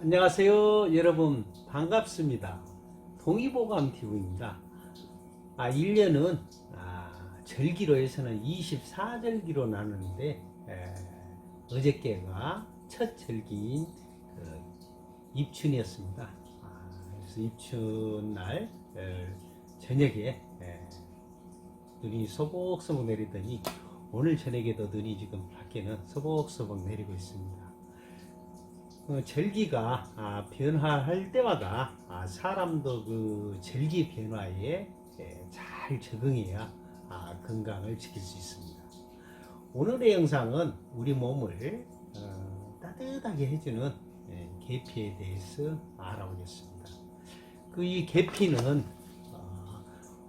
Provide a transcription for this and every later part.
안녕하세요 여러분. 반갑습니다. 동의보감TV입니다. 아 1년은 아, 절기로 해서는 24절기로 나누는데 에, 어저께가 첫 절기인 그 입춘이었습니다. 아, 그래서 입춘날 에, 저녁에 에, 눈이 소복소복 내리더니 오늘 저녁에도 눈이 지금 밖에는 소복소복 내리고 있습니다 어, 절기가 아, 변화할 때마다 아, 사람도 그 절기 변화에 예, 잘 적응해야 아, 건강을 지킬 수 있습니다. 오늘의 영상은 우리 몸을 어, 따뜻하게 해주는 예, 계피에 대해서 알아보겠습니다. 그 이 계피는 어,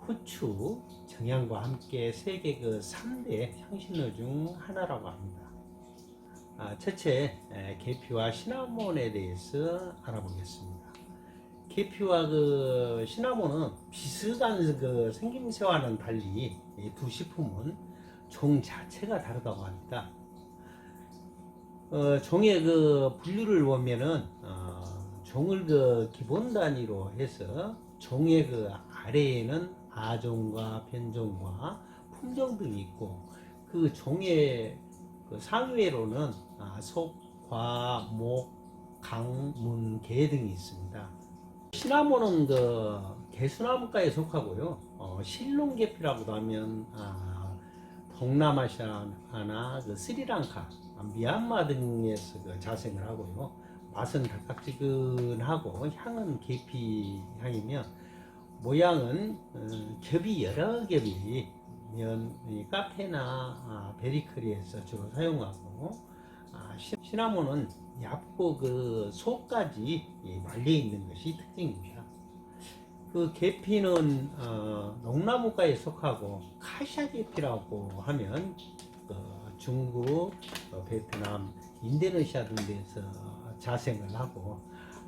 후추, 정향과 함께 세계 그 3대 향신료 중 하나라고 합니다. 아, 첫째, 에, 계피와 시나몬에 대해서 알아보겠습니다. 계피와 그 시나몬은 비슷한 그 생김새와는 달리 이두 식품은 종 자체가 다르다고 합니다. 어, 종의 그 분류를 보면은 어, 종을 그 기본 단위로 해서 종의 그 아래에는 아종과 변종과 품종 등이 있고 그 종의 그 상위로는 아, 속, 과, 목, 강, 문, 개 등이 있습니다. 시나몬은 그 개수나무과에 속하고요. 어, 실론계피라고도 하면 아, 동남아시아나 그 스리랑카, 아, 미얀마 등에서 그 자생을 하고요. 맛은 달짝지근하고 향은 계피 향이며 모양은 어, 겹이 여러 겹이 면이 카페나 아, 베리커리에서 주로 사용하고 아, 시- 시나몬은 얇고 그 속까지 이 말려 있는 것이 특징입니다. 그 계피는 어, 농나무과에 속하고 카샤 계피라고 하면 그 중국, 어, 베트남, 인도네시아 등 데서 자생을 하고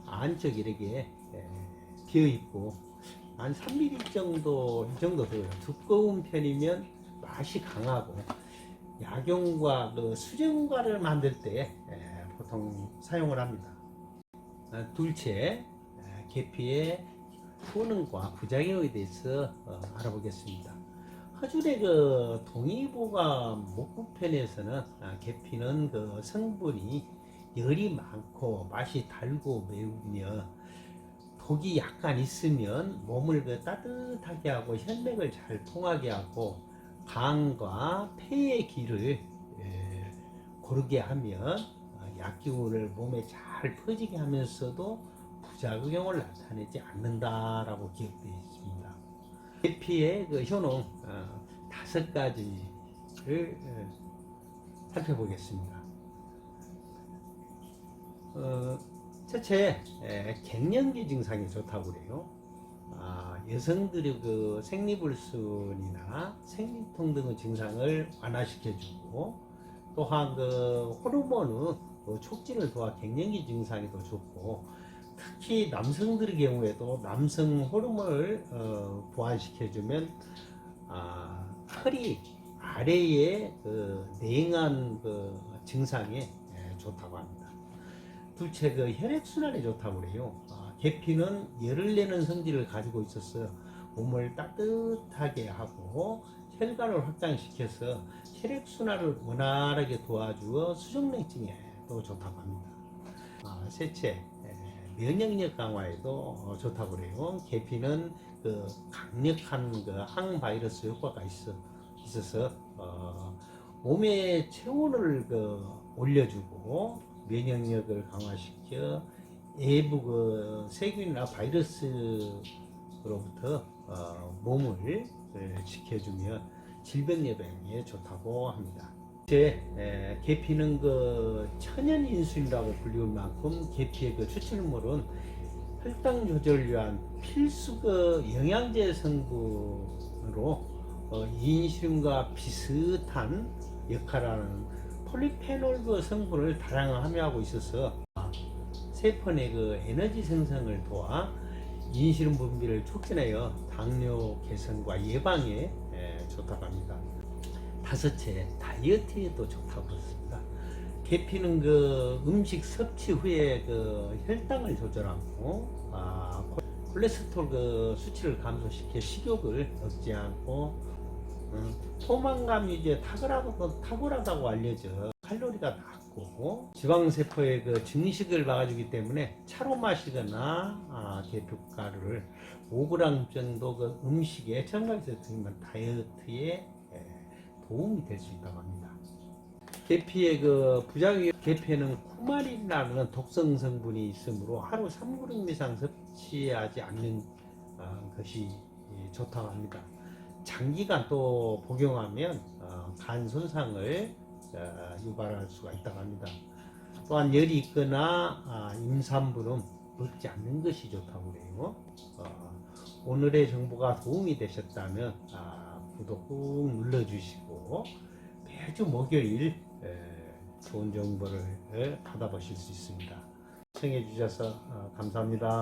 안쪽 이렇게 에, 비어 있고 한 3mm 정도 이 정도 돼요. 두꺼운 편이면 맛이 강하고 약용과 그 수정과를 만들 때 에, 보통 사용을 합니다. 아, 둘째, 에, 계피의 효능과 부작용에 대해서 어, 알아보겠습니다. 허준의 그 동의보가 목부편에서는 아, 계피는 그 성분이 열이 많고 맛이 달고 매우며 독이 약간 있으면 몸을 그 따뜻하게 하고 혈맥을 잘 통하게 하고 간과 폐의 길을 에, 고르게 하면 어, 약기운을 몸에 잘 퍼지게 하면서도 부작용을 나타내지 않는다라고 기억되어 있습니다. 계피의 그 효능 어, 다섯 가지를 어, 살펴보겠습니다. 어, 첫째, 에, 갱년기 증상이 좋다고 그래요. 아, 여성들의 그 생리불순이나 생리통 등의 증상을 완화시켜주고, 또한 그 호르몬의 그 촉진을 도와 갱년기 증상에도 좋고, 특히 남성들의 경우에도 남성 호르몬을 어, 보완시켜주면 아, 허리 아래의 그 냉한 그 증상에 에, 좋다고 합니다. 둘째 그 혈액순환에 좋다고 그래요. 아, 계피는 열을 내는 성질을 가지고 있어서 몸을 따뜻하게 하고 혈관을 확장시켜서 혈액순환을 원활하게 도와주어 수족냉증에도 좋다고 합니다. 아, 셋째 에, 면역력 강화에도 어, 좋다고 그래요. 계피는 그 강력한 그 항바이러스 효과가 있어 있어서 어, 몸의 체온을 그 올려주고 면역력을 강화시켜 외부 그 세균이나 바이러스로부터 어, 몸을 에, 지켜주며 질병 예방에 좋다고 합니다. 제 에, 계피는 그 천연 인슐린이라고 불리울 만큼 계피의 그 추출물은 혈당 조절을 위한 필수 그 영양제 성분으로 어, 인슐린과 비슷한 역할을 하는 폴리페놀 그 성분을 다량을 함유하고 있어서 세포의 그 에너지 생성을 도와 인슐린 분비를 촉진하여 당뇨 개선과 예방에 에, 좋다고 합니다. 다섯째, 다이어트에도 좋다고 그렇습니다. 계피는 그 음식 섭취 후에 그 혈당을 조절하고 아, 콜레스테롤 그 수치를 감소시켜 식욕을 억제하고 음, 포만감이 이제 탁월하고 탁월하다고 알려져 칼로리가 낮고 지방세포의 그 증식을 막아주기 때문에 차로 마시거나 아, 계피가루를 5g 정도 그 음식에 첨가해서 드시면 다이어트에 예, 도움이 될 수 있다고 합니다. 계피의 그 부작용 계피에는 쿠마린이라는 독성 성분이 있으므로 하루 3g 이상 섭취하지 않는 어, 것이 예, 좋다고 합니다. 장기간 또 복용하면 어, 간 손상을 어, 유발할 수가 있다고 합니다. 또한 열이 있거나 아, 임산부는 먹지 않는 것이 좋다고 그래요. 어, 오늘의 정보가 도움이 되셨다면 아, 구독 꾹 눌러주시고 매주 목요일 에, 좋은 정보를 에, 받아보실 수 있습니다. 시청해 주셔서 어, 감사합니다.